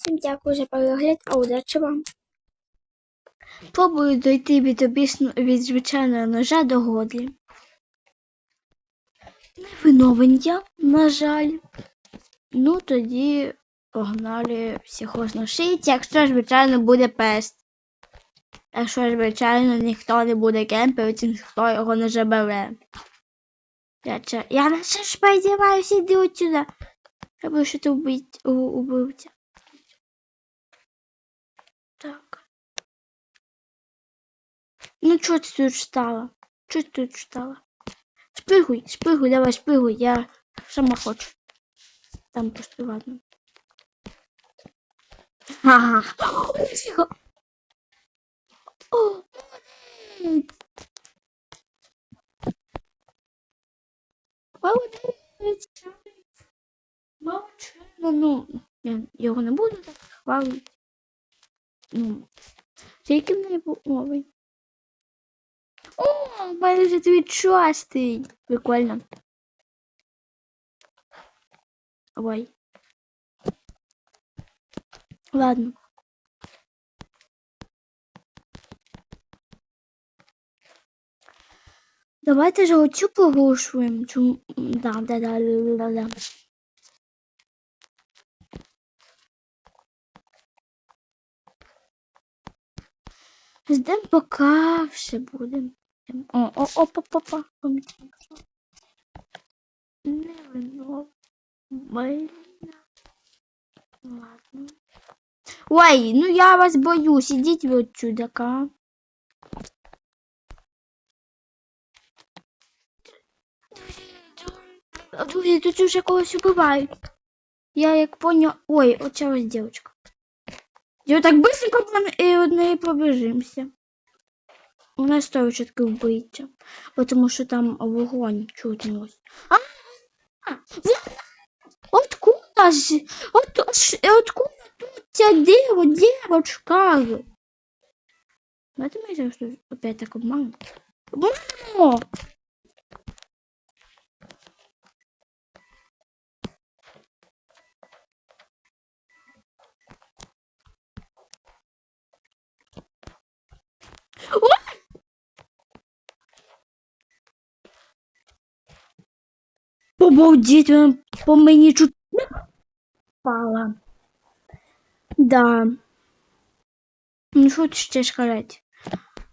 Всім дякую за перегляд, а удачі вам. Пробую дойти від, обісну... від звичайного ножа до годлі. Не виновен я, на жаль. Ну, тоді погнали всіх психозношить, якщо, звичайно, буде пест. Якщо, звичайно, ніхто не буде кемпити, ніхто його не забере. Я, я на це ж сподіваюся, іди отсюда. Треба, що ти убивця. Ну, чого ти тут стала? Чого ти тут стала? Спригуй, спригуй, давай, спригуй, я сама хочу. Там просто ладно. Ага. Тихо. О, молодець. Молодець. Молодчина. Ну, я його не буду так хвалити. Ну, тільки не був мовий. О, у мене вже твій шостий. Прикольно. Ой. Ладно. Давайте же оцю поглушуємо. Чому? Да, да, да, да, да, да. Ждем пока все будем. О, о, о, па, па, па. Не вино. Блин. Ладно. Ой, ну я вас боюсь, ідіть ви отсюда, ка. Друзі, тут уже когось убивають. Я як понял... Ой, оця ось дівчинка. Я так быстренько і одної побіжимося. У нас 100% вбиття. Тому що там вогонь чутно. ось. А! вона! Откуда ж? От, откуда тут ця дева, девочка? Ми зараз тут опять так обманемо. Мамо! Обалдеть, вона по мені чуть не впала. Да. Ну що ще сказати?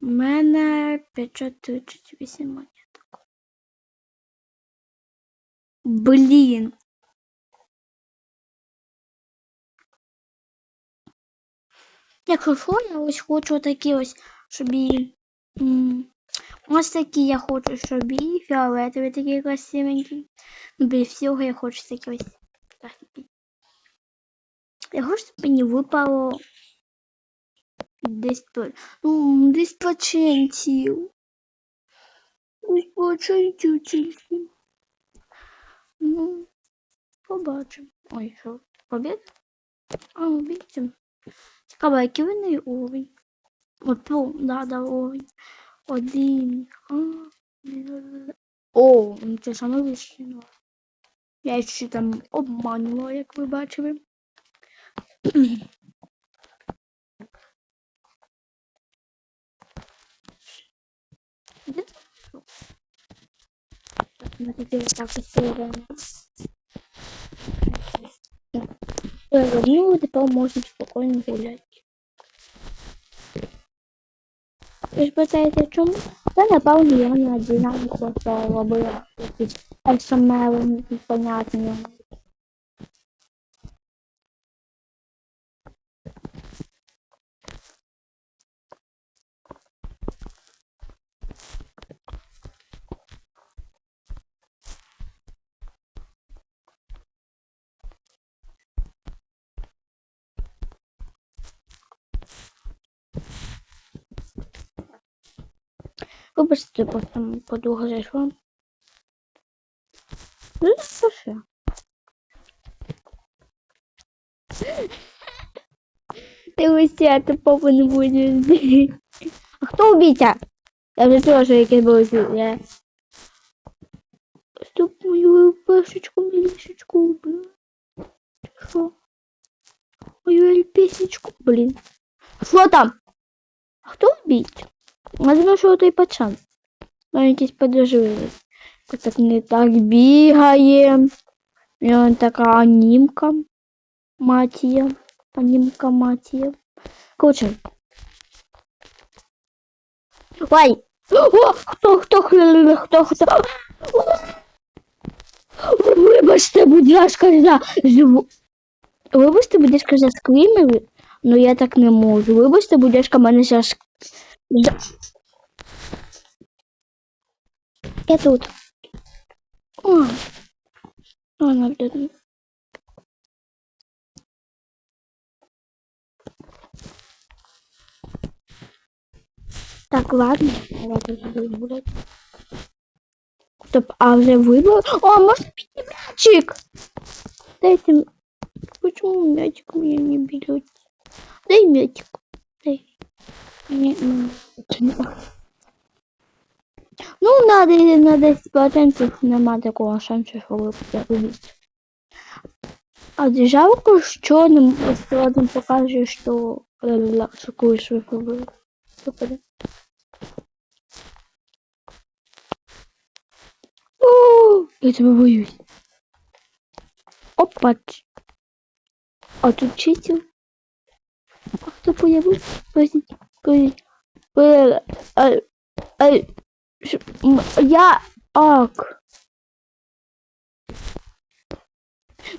У мене 538 монеток. Блін. Якщо що, я ось хочу такі ось, щоб і... Ось такі я хочу, щоб і фіолетові такі красивенькі. Ну, без всього я хочу такі ось. Я хочу, щоб мені випало десь. Ну, десь тільки. Ну, побачимо. Ой, що, побіда? А, убійця. Цікаво, який вони уровень? От, ну, да, да, уровень. Один. А, ля-ля-ля. О, ну це саме вище. ну. Я ще там обманювала, як ви бачили. Де це? Так, ми тоді отак ось перевернемо. Перевернули, Ви ж питаєте, чому? Та напевно я не одинаково просто робила якісь СМР непонятні. Вибачте, просто подруга зайшла. Ну, що ще? Ти уся, ти попу не будеш. А хто убійця? Я вже чула, що якийсь був я. Стоп мою пешечку, мілішечку убила. Ти Що? Ой, лісічку. Блін. Що там? А хто вбить? Думаю, що той пацан. Ну, якийсь подозрілий. Так не так бігає. І он така анімка. Матія. Анімка матія. Короче. Ой! О, хто, хто, хто, хто, хто? Вибачте, будь ласка, за зву. Вибачте, будь ласка, за скримери, но я так не можу. Вибачте, будь ласка, мене за ск- за... Я тут. О, вона блядь. Так, ладно, давайте вибрати. Стоп, а вже вибрали? О, можно мячик! Дайте м- Почему мячик мне не берет? Дай мячик. Дай. Ну, ну, надо, надо 10% нема такого шансу, що ви убить. А жалко, що нам складно покаже, що шокуєш ви побили. Супер. Я тебе боюсь. Опа. А тут читер. А кто появился? Подождите, подождите. Э, э, э, ш- м, Я ак.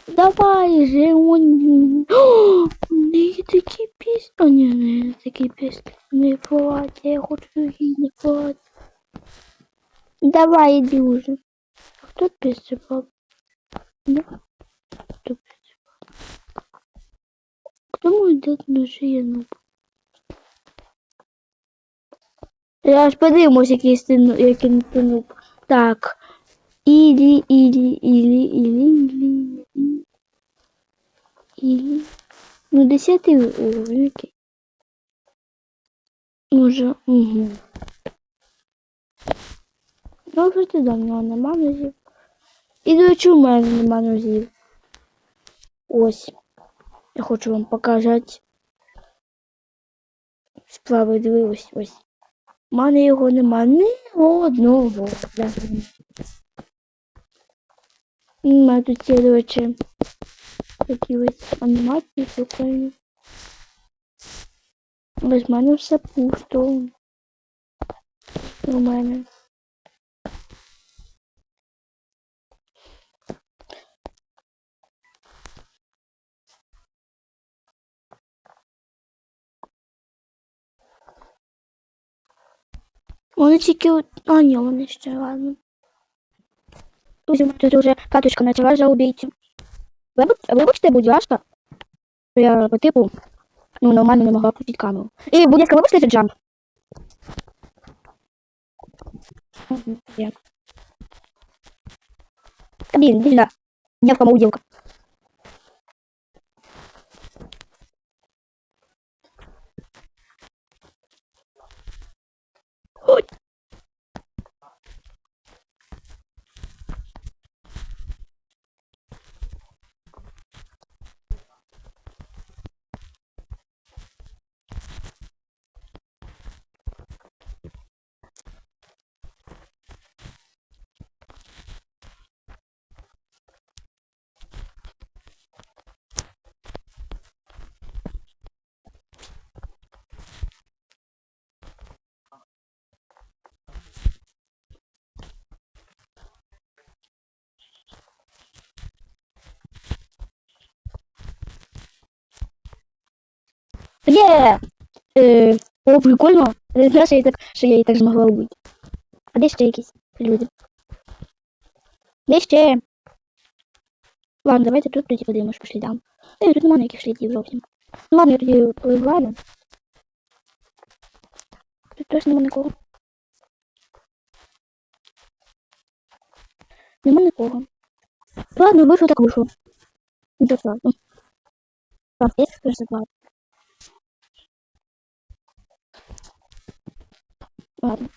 Давай же он. О, Не такі пісні. А ні, не такі пісні. Не плать, я хочу її не плать. Давай иди уже. А Кто присыпал? Да? Кто присыпал? Кто мой дед ножи я нуб? Я ж подивимось, який ти ну- який ти. Так. Ілі, ілі, ілі, ілі, ілі, ілі. Ілі. Ну, десятий уровень, окей. Може, угу. Вже ти давно нема нозів. І до чого в мене нема нозів? Ось. Я хочу вам показати. Справедливість ось. У мене його нема ні одного. У мене тут є, до речі, такі ось анімації прикольні. Без мене все пусто. У мене. Вони тільки... А, ні, вони ще, ладно. Друзі, у мене тут вже катушка почала за убійцю. Вибачте, будь ласка. Я по типу, ну, нормально не могла включити камеру. І, будь ласка, вибачте за джамп. Є. Та, блін, дільна. Дневка Є! Е, о, прикольно. Що я так, що я її так змогла вбити. А де ще якісь люди? Де ще? Ладно, давайте тут тоді подивимось по слідам. Е, тут нема ніяких слідів зовсім. Ну ладно, я тоді пливаю. Тут теж нема нікого. Нема нікого. Ладно, вийшов так вийшов. Страшного. Так, я теж заклад. Ладно.